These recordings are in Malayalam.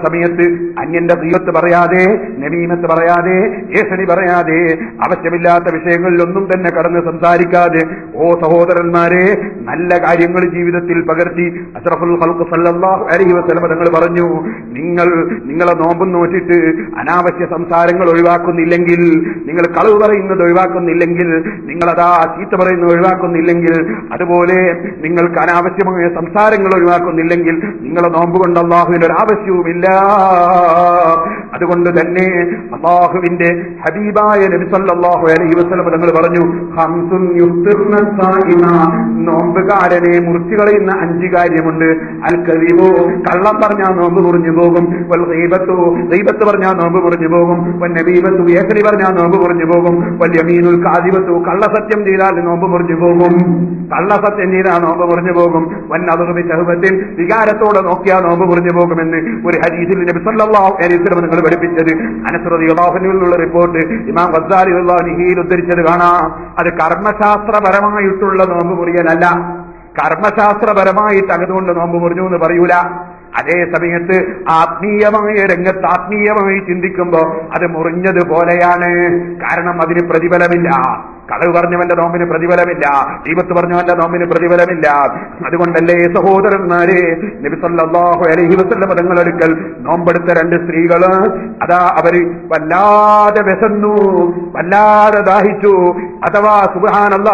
സമയത്ത് അന്യന്റെ ദീപത്ത് പറയാതെ നവീനത്ത് പറയാതെ ഏഷണി പറയാതെ ആവശ്യമില്ലാത്ത വിഷയങ്ങളിലൊന്നും തന്നെ കടന്ന് സംസാരിക്കാതെ ഓ സഹോദരന്മാരെ നല്ല കാര്യങ്ങൾ ജീവിതത്തിൽ പകർത്തി അഷ്റഫുൽ ഖൽഖ് സല്ലല്ലാഹു അലൈഹി വസല്ലം തങ്ങൾ പറഞ്ഞു നിങ്ങൾ നിങ്ങളെ നോമ്പും നോറ്റിട്ട് അനാവശ്യ സംസാരങ്ങൾ ഒഴിവാക്കുന്നില്ലെങ്കിൽ നിങ്ങൾ കളവ് പറയുന്നത് ഒഴിവാക്കുന്നില്ലെങ്കിൽ നിങ്ങളതാ ചീത്ത പറയുന്നത് ഒഴിവാക്കുന്നില്ലെങ്കിൽ അതുപോലെ നിങ്ങൾക്ക് അനാവശ്യമായ സംസാരങ്ങൾ ഒഴിവാക്കുന്നില്ലെങ്കിൽ നിങ്ങളെ നോമ്പ് കൊണ്ട് അള്ളാഹുവിന് ആവശ്യവുമില്ല അതുകൊണ്ട് തന്നെ അള്ളാഹുവിന്റെ ഹബീബായ നബി സല്ലല്ലാഹു അലൈഹി വസല്ലം തങ്ങൾ പറഞ്ഞു ഹംസുൻ നോമ്പുകാരനെ മുറിച്ചു കളയുന്ന അഞ്ചു കാര്യമുണ്ട്. അൽ കള്ളം പറഞ്ഞാൽ നോമ്പ് മുറിഞ്ഞു പോകും. വൽ ഗീബത്തു ഗീബത്ത് പറഞ്ഞാൽ നോമ്പ് മുറിഞ്ഞു പോകും. വൻ നബീബത്തു ഏക്കലി പറഞ്ഞാൽ നോമ്പ് മുറിഞ്ഞു പോകും. വൽ യമീനുൽ കാദിബത്തു കള്ളസത്യം ചെയ്താൽ നോമ്പ് മുറിഞ്ഞു പോകും. കള്ളസത്യം ചെയ്താൽ നോമ്പ് മുറിഞ്ഞു പോകും. വൻ അതുറബി ചഹുബത്തിൽ വികാരത്തോടെ നോക്കിയാൽ നോമ്പ് മുറിഞ്ഞു പോകുമെന്ന് ഒരു ഹദീസിൽ നബി സല്ലല്ലാഹു അലൈഹി വസല്ലം നിങ്ങൾ പഠിപ്പിച്ചത് അനസ് റളിയല്ലാഹു അൻഹു എന്നുള്ള റിപ്പോർട്ട് ഇമാം ഗസ്സാലി റളിയല്ലാഹു ഉദ്ധരിച്ചത് കാണാം. അത് കർമ്മശാസ്ത്രപരമായിട്ടുള്ള നോമ്പ് മുറിയലല്ല. കർമ്മശാസ്ത്രപരമായിട്ട് അതുകൊണ്ട് നോമ്പ് മുറിഞ്ഞു എന്ന് പറയൂല. അതേ സമയത്ത് ആത്മീയമായ രംഗത്ത് ആത്മീയമായി ചിന്തിക്കുമ്പോ അത് മുറിഞ്ഞതുപോലെയാണ് കാരണം അതിന് പ്രതിഫലമില്ല. കളവ് പറഞ്ഞവന്റെ നോമ്പിന് പ്രതിഫലമില്ല ദീപത്ത് പറഞ്ഞവന്റെ നോമ്പിന് പ്രതിഫലമില്ല. അതുകൊണ്ടല്ലേ സഹോദരന്മാരെ നബി അലഹി അലൈഹി പദങ്ങൾ തങ്ങളൊരിക്കൽ നോമ്പെടുത്ത രണ്ട് സ്ത്രീകൾ അതാ അവർ വല്ലാതെ വിശന്നു വല്ലാതെ ദാഹിച്ചു. അഥവാ സുബഹാനല്ല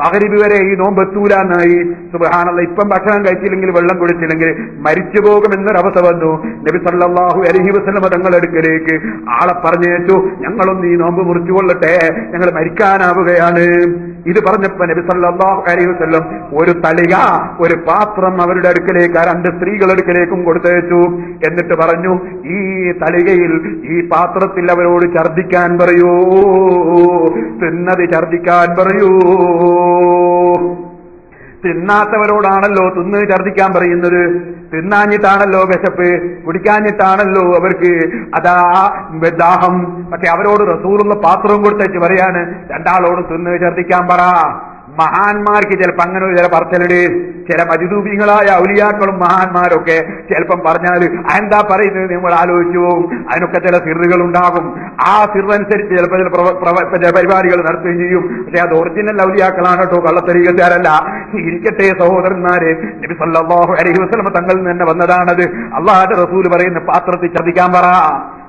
മകരിബ് വരെ ഈ നോമ്പ് എത്തൂലെന്നായി. സുബഹാനല്ല ഇപ്പം ഭക്ഷണം കഴിച്ചില്ലെങ്കിൽ വെള്ളം കുടിച്ചില്ലെങ്കിൽ മരിച്ചു പോകുമെന്നൊരവസ്ഥ വന്നു. നബി അലഹി അലൈഹി വസല്ലം തങ്ങളെടുക്കലേക്ക് ആളെ പറഞ്ഞേച്ചു ഞങ്ങളൊന്ന് ഈ നോമ്പ് മുറിച്ചു കൊള്ളട്ടെ ഞങ്ങൾ മരിക്കാനാവുകയാണ്. ഇത് പറഞ്ഞപ്പോ നബി സല്ലാഹു അലൈഹി വസല്ലം ഒരു തളിക ഒരു പാത്രം അവരുടെ അടുക്കലേക്ക് ആ രണ്ട് സ്ത്രീകളുടെ അടുക്കലേക്കും കൊടുത്തയച്ചു. എന്നിട്ട് പറഞ്ഞു ഈ തളികയിൽ ഈ പാത്രത്തിൽ അവരോട് ഛർദിക്കാൻ പറയൂ. തിന്നത് ഛർദിക്കാൻ പറയൂ. തിന്നാത്തവരോടാണല്ലോ തിന്ന് ഛർദിക്കാൻ പറയുന്നത്. തിന്നാഞ്ഞിട്ടാണല്ലോ വിശപ്പ് കുടിക്കാഞ്ഞിട്ടാണല്ലോ അവർക്ക് അതാ ദാഹം. പക്ഷെ അവരോട് റസൂറുള്ള പാത്രവും കൊടുത്തേച്ച് പറയാണ് രണ്ടാളോട് തിന്ന് ഛർദിക്കാൻ പറ. മഹാന്മാർക്ക് ചിലപ്പോ അങ്ങനെ ചില പറച്ചലുണ്ട്. ചില മതിരൂപികളായ ഔലിയാക്കളും മഹാന്മാരൊക്കെ ചിലപ്പം പറഞ്ഞാൽ എന്താ പറയുന്നത്? നിങ്ങൾ ആലോചിച്ചു പോകും അതിനൊക്കെ ചില സിറുകൾ ഉണ്ടാകും. ആ സിറനുസരിച്ച് ചിലപ്പോൾ ചില പ്രവ- പ്രവ- ചില പരിപാടികൾ നടത്തുകയും ചെയ്യും. പക്ഷെ അത് ഒറിജിനൽ ഔലിയാക്കളാണ് കേട്ടോ കള്ളത്തരീകക്കാരല്ല. ഇരിക്കട്ടെ സഹോദരന്മാരെ. നബി സല്ലല്ലാഹു അലൈഹി വസല്ലം തങ്ങളിൽ നിന്ന് വന്നതാണത്. അള്ളാഹുടെ റസൂൽ പറയുന്ന പാത്രത്തിൽ ഛർദിക്കാൻ പറ.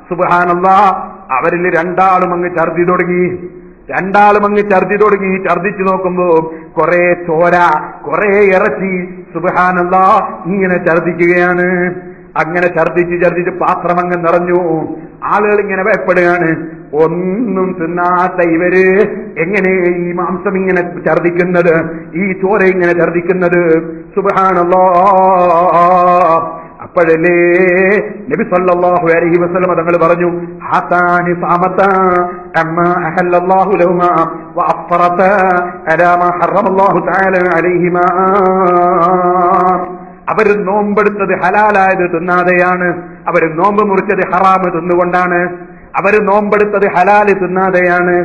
സുബ്ഹാനല്ലാ അവരിൽ രണ്ടാളും അങ്ങ് ഛർദി തുടങ്ങി. രണ്ടാളും അങ്ങ് ഛർദി തുടങ്ങി. ഛർദിച്ചു നോക്കുമ്പോ കുറെ ചോര കുറെ ഇറച്ചി. സുബഹാനല്ല ഇങ്ങനെ ഛർദിക്കുകയാണ് അങ്ങനെ ഛർദിച്ച് ഛർദിച്ച് പാത്രം അങ്ങ് നിറഞ്ഞു. ആളുകൾ ഇങ്ങനെ ഭയപ്പെടുകയാണ്. ഒന്നും തിന്നാത്ത ഇവർ എങ്ങനെ ഈ മാംസം ഇങ്ങനെ ഛർദിക്കുന്നത്? ഈ ചോര ഇങ്ങനെ ഛർദിക്കുന്നത്? സുബഹാനല്ലോ. അപ്പോഴല്ലേ നബി സല്ലല്ലാഹു അലൈഹി വസല്ലം തങ്ങൾ പറഞ്ഞു ഹാതാനി അഹല്ലല്ലാഹു വഅഫറത ഹറമല്ലാഹു തആല അലൈഹിമാ. അവർ നോമ്പെടുത്തത് ഹലാലായത് തിന്നാതെയാണ്. അവർ നോമ്പ് മുറിച്ചത് ഹറാമ് തിന്നുകൊണ്ടാണ്. അവർ നോമ്പെടുത്തത് ഹലാൽ തിന്നാതെയാണ്.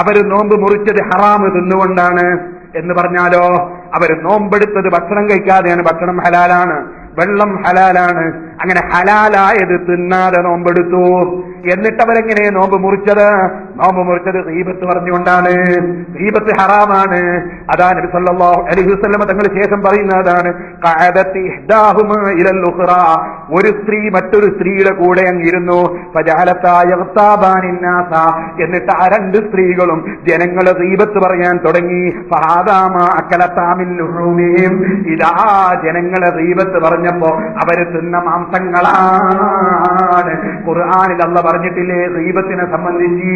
അവർ നോമ്പ് മുറിച്ചത് ഹറാമ് തിന്നുകൊണ്ടാണ് എന്ന് പറഞ്ഞാലോ അവർ നോമ്പെടുത്തത് ഭക്ഷണം കഴിക്കാതെയാണ് ഭക്ഷണം ഹലാലാണ് വെള്ളം ഹലാലാണ് അങ്ങനെ ഹലാലായത് തിന്നാതെ നോമ്പെടുത്തു. എന്നിട്ട് അവരെങ്ങനെ നോമ്പ് മുറിച്ചത്? നോമ്പ് മുറിച്ചത് ദീപത്ത് പറഞ്ഞുകൊണ്ടാണ്. ദീപത്ത് ഹറാമാണ്. അതാ നബി സല്ലല്ലാഹു അലൈഹി തങ്ങൾ ശേഷം പറയുന്നതാണ് ഇലൽ ഒരു സ്ത്രീ മറ്റൊരു സ്ത്രീയുടെ കൂടെ അങ്ങിരുന്നു. എന്നിട്ട് ആ രണ്ട് സ്ത്രീകളും ജനങ്ങളെ ദീപത്ത് പറയാൻ തുടങ്ങി. ഇതാ ജനങ്ങളെ ദീപത്ത് പറഞ്ഞപ്പോ അവർ തിന്ന മാംസങ്ങളാണ് ഖുർആാനിൽ അല്ല പറഞ്ഞിട്ടില്ലേ? ദൈവത്തിനെ സംബന്ധിച്ച്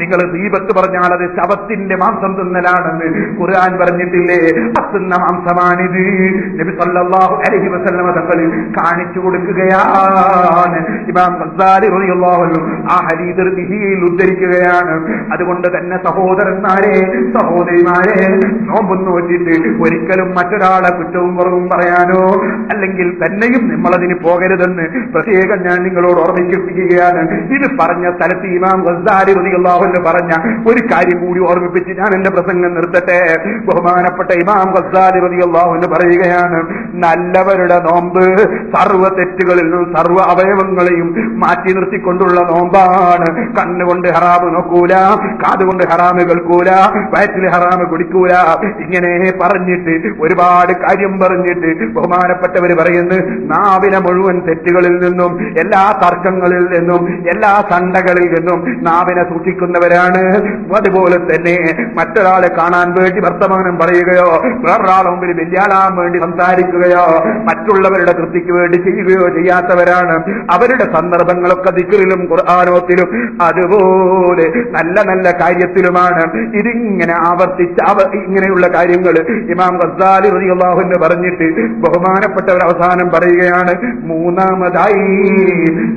നിങ്ങൾ ദീപത്ത് പറഞ്ഞാൽ അത് ശവത്തിന്റെ മാംസം തിന്നലാണെന്ന് ഖുർആൻ പറഞ്ഞിട്ടില്ലേ? അത്തുന്ന തിന്ന മാംസമാണിത്. നബി സല്ലല്ലാഹു അലൈഹി വസല്ലമ തങ്ങൾ കാണിച്ചു കൊടുക്കുകയാണ്. ഇമാം ആ ഉദ്ധരിക്കുകയാണ്. അതുകൊണ്ട് തന്നെ സഹോദരന്മാരെ സഹോദരിമാരെ നോമ്പ് നോറ്റിട്ട് ഒരിക്കലും മറ്റൊരാളെ കുറ്റവും കുറവും പറയാനോ അല്ലെങ്കിൽ തന്നെയും നമ്മളതിന് പോകരുതെന്ന് പ്രത്യേകം ഞാൻ നിങ്ങളോട് ഓർമ്മിപ്പിക്കുകയാണ്. ഇത് പറഞ്ഞ സ്ഥലത്ത് ഇമാം ഗസാരി പറഞ്ഞ ഒരു കാര്യം കൂടി ഓർമ്മിപ്പിച്ച് ഞാൻ എന്റെ പ്രസംഗം നിർത്തട്ടെ. ബഹുമാനപ്പെട്ട ഇമാം ഗസാരി പറയുകയാണ് നല്ലവരുടെ നോമ്പ് സർവ തെറ്റുകളിൽ നിന്നും സർവ അവയവങ്ങളെയും മാറ്റി നിർത്തിക്കൊണ്ടുള്ള നോമ്പാണ്. കണ്ണുകൊണ്ട് ഹറാമ് നോക്കൂല കാതുകൊണ്ട് ഹറാമ് കേൾക്കൂല വയറ്റിൽ ഹറാമ് കുടിക്കൂല. ഇങ്ങനെ പറഞ്ഞിട്ട് ഒരുപാട് കാര്യം പറഞ്ഞിട്ട് ബഹുമാനപ്പെട്ടവർ പറയുന്നു നാവിനെ മുഴുവൻ തെറ്റുകളിൽ നിന്നും എല്ലാ തർക്കങ്ങളിൽ നിന്നും എല്ലാ സണ്ടകളിൽ നിന്നും നാവിനെ സൂക്ഷിക്കുന്നവരാണ്. അതുപോലെ തന്നെ മറ്റൊരാളെ കാണാൻ വേണ്ടി വർത്തമാനം പറയുകയോ വേറൊരാളെ മുമ്പിൽ വെല്ലുവിളാൻ വേണ്ടി സംസാരിക്കുകയോ മറ്റുള്ളവരുടെ കൃത്യക്ക് വേണ്ടി ചെയ്യുകയോ ചെയ്യാത്തവരാണ്. അവരുടെ സന്ദർഭങ്ങളൊക്കെ ദിക്കറിലും ഖുർആാനോത്തിലും അതുപോലെ നല്ല നല്ല കാര്യത്തിലുമാണ്. ഇതിങ്ങനെ ആവർത്തിച്ച് ഇങ്ങനെയുള്ള കാര്യങ്ങൾ ഇമാം ഗസാലി അൻഹു പറഞ്ഞിട്ട് ബഹുമാനപ്പെട്ടവർ അവസാനം പറയുകയാണ് മൂന്നാമതായി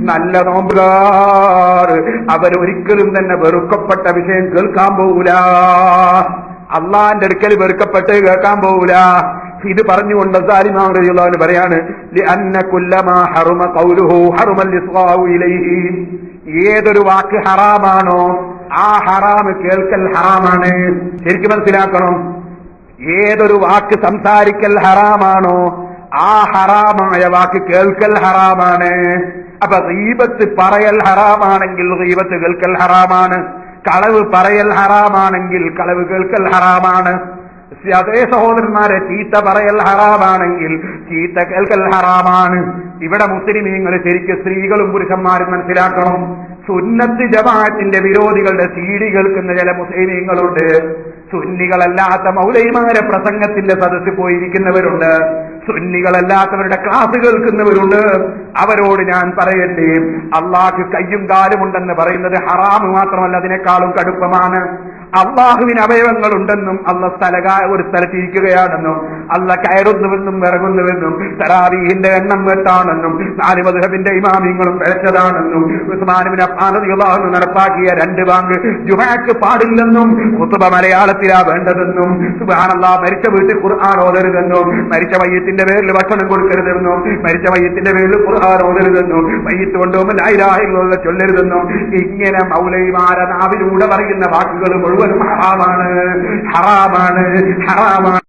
നല്ല നോമ്പുകാർ അവരൊരിക്കലും തന്നെ വെറുക്കപ്പെട്ട വിഷയം കേൾക്കാൻ പോകൂല അള്ളാന്റെ അടുക്കൽ വെറുക്കപ്പെട്ട് കേൾക്കാൻ പോകൂല ഇത് പറഞ്ഞുകൊണ്ട് സാലിമാറിയുള്ളവന് പറയാണ് ഏതൊരു വാക്ക് ഹറാമാണോ ആ ഹറാമ് കേൾക്കൽ ഹറാമാണ്. ശരിക്കും മനസ്സിലാക്കണം. ഏതൊരു വാക്ക് സംസാരിക്കൽ ഹറാമാണോ ആ ഹറാമായ വാക്ക് കേൾക്കൽ ഹറാമാണ്. അപ്പൊ റീബത്ത് പറയൽ ഹറാമാണെങ്കിൽ റീബത്ത് കേൾക്കൽ ഹറാമാണ്. കളവ് പറയൽ ഹറാമാണെങ്കിൽ കളവ് കേൾക്കൽ ഹറാമാണ്. അതേ സഹോദരന്മാരെ ചീത്ത പറയൽ ഹറാമാണെങ്കിൽ ചീത്ത കേൾക്കൽ ഹറാമാണ്. ഇവിടെ മുസ്ലിമീങ്ങൾ ശരിക്കും സ്ത്രീകളും പുരുഷന്മാരും മനസ്സിലാക്കണം. സുന്നത്ത് ജമാഅത്തിന്റെ വിരോധികളുടെ സീഡി കേൾക്കുന്ന ചില മുസ്ലിമീങ്ങളുണ്ട്. സുന്നികളല്ലാത്ത മൗലൈമാരെ പ്രസംഗത്തിന്റെ സദസ്സിൽ പോയിരിക്കുന്നവരുണ്ട്. സുന്നികളല്ലാത്തവരുടെ ക്ലാസ് കേൾക്കുന്നവരുണ്ട്. അവരോട് ഞാൻ പറയട്ടെ അള്ളാഹ് കയ്യും കാലുമുണ്ടെന്ന് പറയുന്നത് ഹറാമ് മാത്രമല്ല അതിനേക്കാളും കടുപ്പമാണ്. അള്ളാഹുവിന് അവയവങ്ങളുണ്ടെന്നും അള്ള സ്ഥലക ഒരു സ്ഥലത്ത് ഇരിക്കുകയാണെന്നും അള്ള കയറുന്നുവെന്നും ഇറങ്ങുന്നുവെന്നും തറാവീഹിന്റെ എണ്ണം വെട്ടാണെന്നും നാല് മധുഹബിന്റെ ഇമാമിങ്ങളും പിഴച്ചതാണെന്നും ഉസ്മാനുവിന് അള്ളാഹു നടപ്പാക്കിയ രണ്ട് ബാങ്ക് ജുമാക്ക് പാടില്ലെന്നും കുത്തുബ മലയാളത്തിലാ വേണ്ടതെന്നും സുബാനല്ല മരിച്ച വീട്ടിൽ ഖുർആൻ ഓതരുതെന്നും മരിച്ച വയ്യത്തിന്റെ പേരിൽ ഭക്ഷണം കൊടുക്കരുതെന്നും മരിച്ച വയ്യത്തിന്റെ പേരിൽ ഖുർആൻ ഓതരുതെന്നും വയ്യത്ത് കൊണ്ടുപോകുമ്പോൾ ചൊല്ലരുതെന്നും ഇങ്ങനെ മൗലൈമാര നാവിലൂടെ പറയുന്ന വാക്കുകൾ മുഴുവനും ഹറാമാണ് ഹറാമാണ് ഹറാമാണ്.